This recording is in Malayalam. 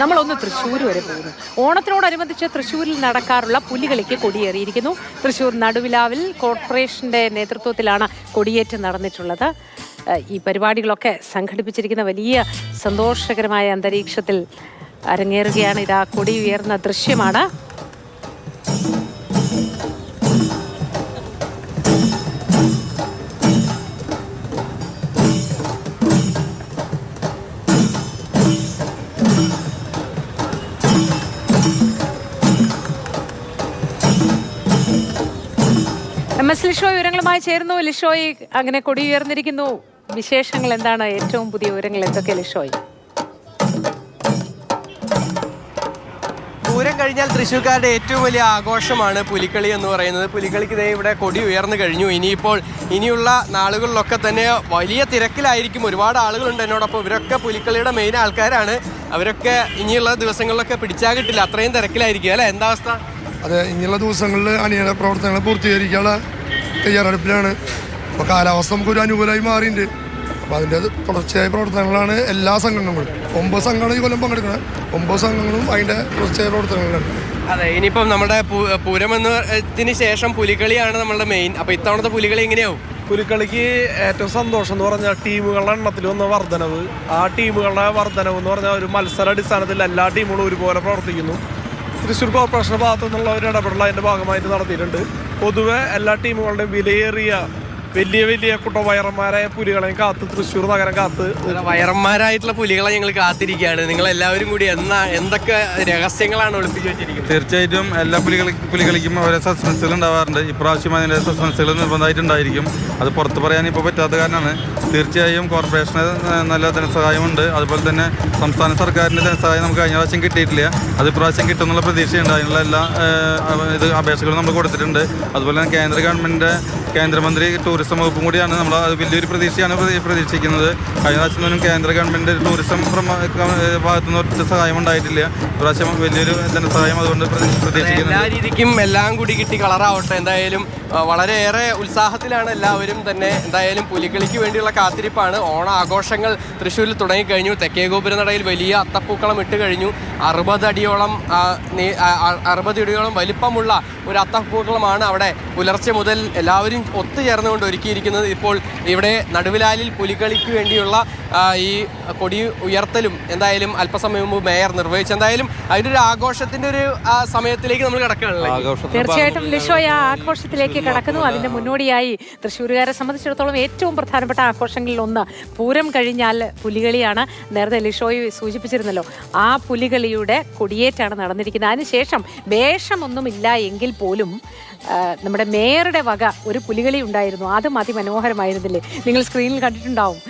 നമ്മളൊന്ന് തൃശ്ശൂർ വരെ പോകുന്നു. ഓണത്തിനോടനുബന്ധിച്ച് തൃശ്ശൂരിൽ നടക്കാറുള്ള പുലികളിക്ക് കൊടിയേറിയിരിക്കുന്നു. തൃശ്ശൂർ നടുവിലാവിൽ കോർപ്പറേഷന്റെ നേതൃത്വത്തിലാണ് കൊടിയേറ്റം നടന്നിട്ടുള്ളത്. ഈ പരിപാടികളൊക്കെ സംഘടിപ്പിച്ചിരിക്കുന്ന വലിയ സന്തോഷകരമായ അന്തരീക്ഷത്തിൽ അരങ്ങേറുകയാണ് ഇതാ കൊടി ഉയർന്ന ദൃശ്യമാണ്. എം എസ് ലിഷോ വിവരങ്ങളുമായി ചേരുന്നു. ലിഷോയ് അങ്ങനെ കൊടി ഉയർന്നിരിക്കുന്നു വിശേഷങ്ങൾ എന്താണ്? ഏറ്റവും പുതിയ വിവരങ്ങൾ എന്തൊക്കെ ലിഷോയ്? പൂരം കഴിഞ്ഞാൽ തൃശ്ശൂർക്കാരുടെ ഏറ്റവും വലിയ ആഘോഷമാണ് പുലിക്കളി എന്ന് പറയുന്നത്. പുലിക്കളിക്ക് ഇതേ ഇവിടെ കൊടി ഉയർന്നു കഴിഞ്ഞു. ഇനിയിപ്പോൾ ഇനിയുള്ള നാളുകളിലൊക്കെ തന്നെ വലിയ തിരക്കിലായിരിക്കും. ഒരുപാട് ആളുകളുണ്ട് എന്നോടൊപ്പം. ഇവരൊക്കെ പുലിക്കളിയുടെ മെയിൻ ആൾക്കാരാണ്. അവരൊക്കെ ഇനിയുള്ള ദിവസങ്ങളിലൊക്കെ പിടിച്ചാകിട്ടില്ല. അത്രയും തിരക്കിലായിരിക്കും. അല്ലേ? എന്താ അവസ്ഥ? അതെ ഇനിയുള്ള ദിവസങ്ങളിൽ അണിയുടെ പ്രവർത്തനങ്ങൾ പൂർത്തീകരിക്കാനുള്ള തയ്യാറെടുപ്പിലാണ്. അപ്പോൾ കാലാവസ്ഥ നമുക്കൊരു അനുകൂലമായി മാറിയിട്ടുണ്ട്. അപ്പോൾ അതിന്റെ തുടർച്ചയായ പ്രവർത്തനങ്ങളാണ് എല്ലാ സംഘടനകളും. ഒമ്പത് സംഘടന ഈ കൊല്ലം പങ്കെടുക്കണം. ഒമ്പത് സംഘങ്ങളും അതിന്റെ തുടർച്ചയായ പ്രവർത്തനങ്ങളാണ് അതെ ഇനിയിപ്പം നമ്മുടെ പൂരം എന്നതിന് ശേഷം പുലിക്കളിയാണ് നമ്മളുടെ മെയിൻ അപ്പോൾ ഇത്തവണത്തെ പുലികളി എങ്ങനെയാവും? പുലിക്കളിക്ക് ഏറ്റവും സന്തോഷം എന്ന് പറഞ്ഞാൽ ടീമുകളുടെ എണ്ണത്തിൽ വന്ന വർധനവ്. ആ ടീമുകളുടെ വർധനവ് എന്ന് പറഞ്ഞാൽ ഒരു മത്സര അടിസ്ഥാനത്തിൽ എല്ലാ ടീമുകളും ഒരുപോലെ പ്രവർത്തിക്കുന്നു. തൃശ്ശൂർ കോർപ്പറേഷന്റെ ഭാഗത്തു നിന്നുള്ള ഒരു ഇടപെടൽ അതിന്റെ ഭാഗമായിട്ട് നടത്തിയിട്ടുണ്ട്. പൊതുവെ എല്ലാ ടീമുകളുടെയും വിലയേറിയ വലിയ വലിയ കുട്ടവയറന്മാരായ പുലികളെ കാത്ത് തൃശ്ശൂർ നഗരം കാത്ത്. വയറന്മാരായിട്ടുള്ള പുലികളെ ഞങ്ങൾ കാത്തിരിക്കുകയാണ്. നിങ്ങൾ എല്ലാവരും കൂടി എന്നാ എന്തൊക്കെ രഹസ്യങ്ങളാണ് ഒളിപ്പിച്ചു വെച്ചിരിക്കുന്നത്? തീർച്ചയായിട്ടും എല്ലാ പുലികളി പുലികളിക്കും ഓരോ സസ്പെൻസുകൾ ഉണ്ടാവാറുണ്ട്. ഇപ്രാവശ്യം അതിന്റെ സസ്പെൻസുകൾ നിർബന്ധമായിട്ടുണ്ടായിരിക്കും. അത് പുറത്ത് പറയാൻ ഇപ്പോൾ പറ്റാത്ത കാരണമാണ്. തീർച്ചയായും കോർപ്പറേഷന് നല്ല ധനസഹായമുണ്ട്. അതുപോലെ തന്നെ സംസ്ഥാന സർക്കാരിന്റെ ധനസഹായം നമുക്ക് കഴിഞ്ഞ പ്രാവശ്യം കിട്ടിയിട്ടില്ല. അത് ഇപ്രാവശ്യം കിട്ടുമെന്നുള്ള പ്രതീക്ഷയുണ്ട്. അതിനുള്ള എല്ലാ ഇത് അപേക്ഷകളും നമ്മൾ കൊടുത്തിട്ടുണ്ട്. അതുപോലെ തന്നെ കേന്ദ്ര ഗവൺമെന്റിന്റെ കേന്ദ്രമന്ത്രി ടൂറിസം വകുപ്പും കൂടിയാണ്. നമ്മൾ വലിയൊരു പ്രതീക്ഷയാണ് പ്രതി- പ്രതീക്ഷിക്കുന്നത്. കഴിഞ്ഞ പ്രാവശ്യം ഒന്നും കേന്ദ്ര ഗവൺമെന്റ് ടൂറിസം ഭാഗത്തുനിന്ന് ഒരു സഹായം ഉണ്ടായിട്ടില്ല. പ്രാവശ്യം വലിയൊരു ധനസഹായം അതുകൊണ്ട് പ്രതീക്ഷിക്കുന്നു എല്ലാ രീതിക്കും എല്ലാം കൂടി കിട്ടി കളറാവട്ടെ. എന്തായാലും വളരെയേറെ ഉത്സാഹത്തിലാണ് എല്ലാവരും തന്നെ എന്തായാലും പുലികളിക്ക് വേണ്ടിയുള്ള കാത്തിരിപ്പാണ്. ഓണ ആഘോഷങ്ങൾ തൃശ്ശൂരിൽ തുടങ്ങിക്കഴിഞ്ഞു. തെക്കേ ഗോപുരനടയിൽ വലിയ അത്തപ്പൂക്കളം ഇട്ട് കഴിഞ്ഞു. അറുപതടിയോളം അറുപതടിയോളം വലിപ്പമുള്ള ഒരു അത്തപ്പൂക്കളമാണ് അവിടെ പുലർച്ചെ മുതൽ എല്ലാവരും ഒത്തുചേർന്നുകൊണ്ട് ഒരുക്കിയിരിക്കുന്നത്. ഇപ്പോൾ ഇവിടെ നടുവിലാലിൽ പുലികളിക്ക് വേണ്ടിയുള്ള ഈ കൊടി ഉയർത്തലും എന്തായാലും അല്പസമയം മുമ്പ് മേയർ നിർവഹിച്ചു. എന്തായാലും അതിന്റെ ഒരു ആഘോഷത്തിന്റെ ഒരു സമയത്തിലേക്ക് നമ്മൾ കിടക്കുകയാണല്ലോ. തീർച്ചയായിട്ടും ലിഷോയ ആ ആഘോഷത്തിലേക്ക് കടക്കുന്നു. അതിന്റെ മുന്നോടിയായി തൃശ്ശൂരുകാരെ സംബന്ധിച്ചിടത്തോളം ഏറ്റവും പ്രധാനപ്പെട്ട ആഘോഷങ്ങളിൽ ഒന്ന് പൂരം കഴിഞ്ഞാൽ പുലികളിയാണ്. നേരത്തെ ലിഷോയ് സൂചിപ്പിച്ചിരുന്നല്ലോ ആ പുലികളിയുടെ കൊടിയേറ്റാണ് നടന്നിരിക്കുന്നത്. അതിനുശേഷം വേഷമൊന്നുമില്ല എങ്കിൽ പോലും നമ്മുടെ മേയറുടെ വക ഒരു പുലികളി ഉണ്ടായിരുന്നു. അതും അതിമനോഹരമായിരുന്നില്ലേ നിങ്ങൾ സ്ക്രീനിൽ കണ്ടിട്ടുണ്ടാവും.